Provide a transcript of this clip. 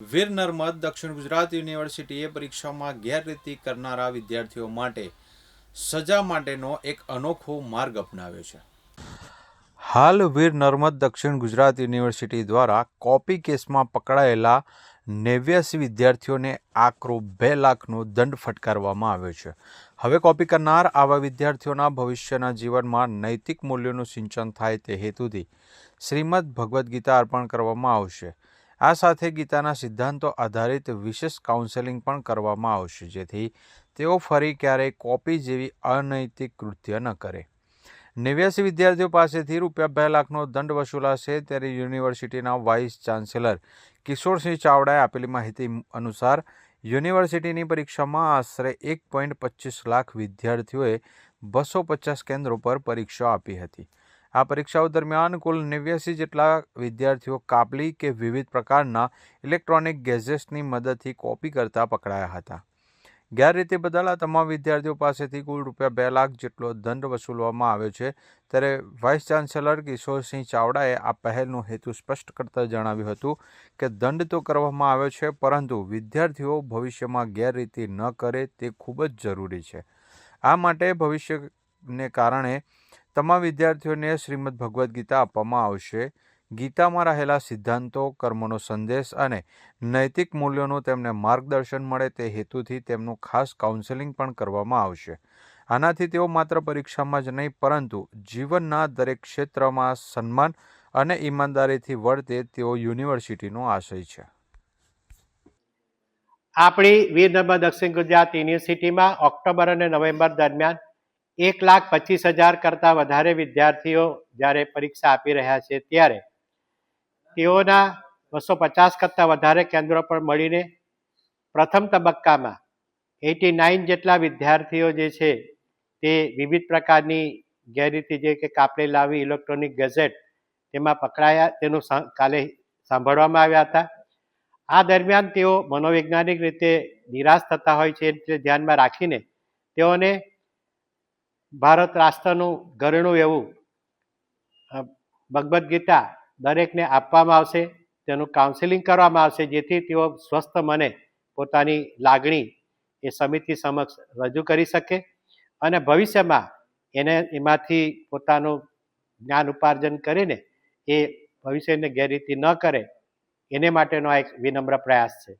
વીર નર્મદ દક્ષિણ ગુજરાત યુનિવર્સિટીએ પરીક્ષામાં ગેરરીતિ કરનારા વિદ્યાર્થીઓ માટે સજા માટેનો એક અનોખો માર્ગ અપનાવ્યો છે. હાલ વીર નર્મદ દક્ષિણ ગુજરાત યુનિવર્સિટી દ્વારા કોપી કેસમાં પકડાયેલા નેવ્યાસી વિદ્યાર્થીઓને આકરો બે લાખનો દંડ ફટકારવામાં આવ્યો છે. હવે કોપી કરનાર આવા વિદ્યાર્થીઓના ભવિષ્યના જીવનમાં નૈતિક મૂલ્યોનું સિંચન થાય તે હેતુથી શ્રીમદ ભગવદ્ ગીતા અર્પણ કરવામાં આવશે. આ સાથે ગીતાના સિદ્ધાંતો આધારિત વિશેષ કાઉન્સેલિંગ પણ કરવામાં આવશે, જેથી તેઓ ફરી ક્યારેય કોપી જેવી અનૈતિક કૃત્ય ન કરે. નેવ્યાસી વિદ્યાર્થીઓ પાસેથી રૂપિયા બે લાખનો દંડ વસૂલાશે ત્યારે યુનિવર્સિટીના વાઇસ ચાન્સેલર કિશોરસિંહ ચાવડાએ આપેલી માહિતી અનુસાર યુનિવર્સિટીની પરીક્ષામાં આશરે એક પોઈન્ટ પચીસ લાખ વિદ્યાર્થીઓએ બસો પચાસ કેન્દ્રો પર પરીક્ષા આપી હતી. આ પરીક્ષાઓ દરમિયાન કુલ નેવ્યાસી જેટલા વિદ્યાર્થીઓ કાપલી કે વિવિધ પ્રકારના ઇલેક્ટ્રોનિક ગેજેટ્સની મદદથી કોપી કરતા પકડાયા હતા. ગેરરીતિ બદલ આ તમામ વિદ્યાર્થીઓ પાસેથી કુલ રૂપિયા બે લાખ જેટલો દંડ વસૂલવામાં આવ્યો છે, ત્યારે વાઇસ ચાન્સેલર કિશોરસિંહ ચાવડાએ આ પહેલનો હેતુ સ્પષ્ટ કરતા જણાવ્યું હતું કે દંડ તો કરવામાં આવ્યો છે, પરંતુ વિદ્યાર્થીઓ ભવિષ્યમાં ગેરરીતિ ન કરે તે ખૂબ જ જરૂરી છે. આ માટે ભવિષ્યને કારણે તમામ વિદ્યાર્થીઓને શ્રીમદ ભગવદ્ ગીતા આપવામાં આવશે. ગીતામાં રહેલા સિદ્ધાંતો, કર્મનો સંદેશ અને નૈતિક મૂલ્યોનું તેમને માર્ગદર્શન મળે તે હેતુથી તેમનું ખાસ કાઉન્સેલિંગ પણ કરવામાં આવશે. આનાથી તેઓ માત્ર પરીક્ષામાં જ નહીં, પરંતુ જીવનના દરેક ક્ષેત્રમાં સન્માન અને ઈમાનદારીથી વર્તે તેઓ યુનિવર્સિટીનો આશય છે. આપણી વીર નર્મદ દક્ષિણ ગુજરાત યુનિવર્સિટીમાં ઓક્ટોબર અને નવેમ્બર દરમિયાન એક લાખ પચીસ હજાર કરતાં વધારે વિદ્યાર્થીઓ જ્યારે પરીક્ષા આપી રહ્યા છે ત્યારે તેઓના બસો પચાસ કરતાં વધારે કેન્દ્રો પર મળીને પ્રથમ તબક્કામાં એટી નાઇન જેટલા વિદ્યાર્થીઓ જે છે તે વિવિધ પ્રકારની ગેરરીતિ જે કે કાપડે લાવી ઇલેક્ટ્રોનિક ગેઝેટ તેમાં પકડાયા, તેનું કાલે સાંભળવામાં આવ્યા હતા. આ દરમિયાન તેઓ મનોવૈજ્ઞાનિક રીતે નિરાશ થતા હોય છે એ ધ્યાનમાં રાખીને તેઓને ભારત રાષ્ટ્રનું ઘરેણું એવું. ભગવદ્ ગીતા દરેકને આપવામાં આવશે, તેનું કાઉન્સેલિંગ કરવામાં આવશે, જેથી તેઓ સ્વસ્થ મને પોતાની લાગણી એ સમિતિ સમક્ષ રજૂ કરી શકે અને ભવિષ્યમાં એને એમાંથી પોતાનું જ્ઞાન ઉપાર્જન કરીને એ ભવિષ્યને ગેરરીતિ ન કરે, એને માટેનો આ એક વિનમ્ર પ્રયાસ છે.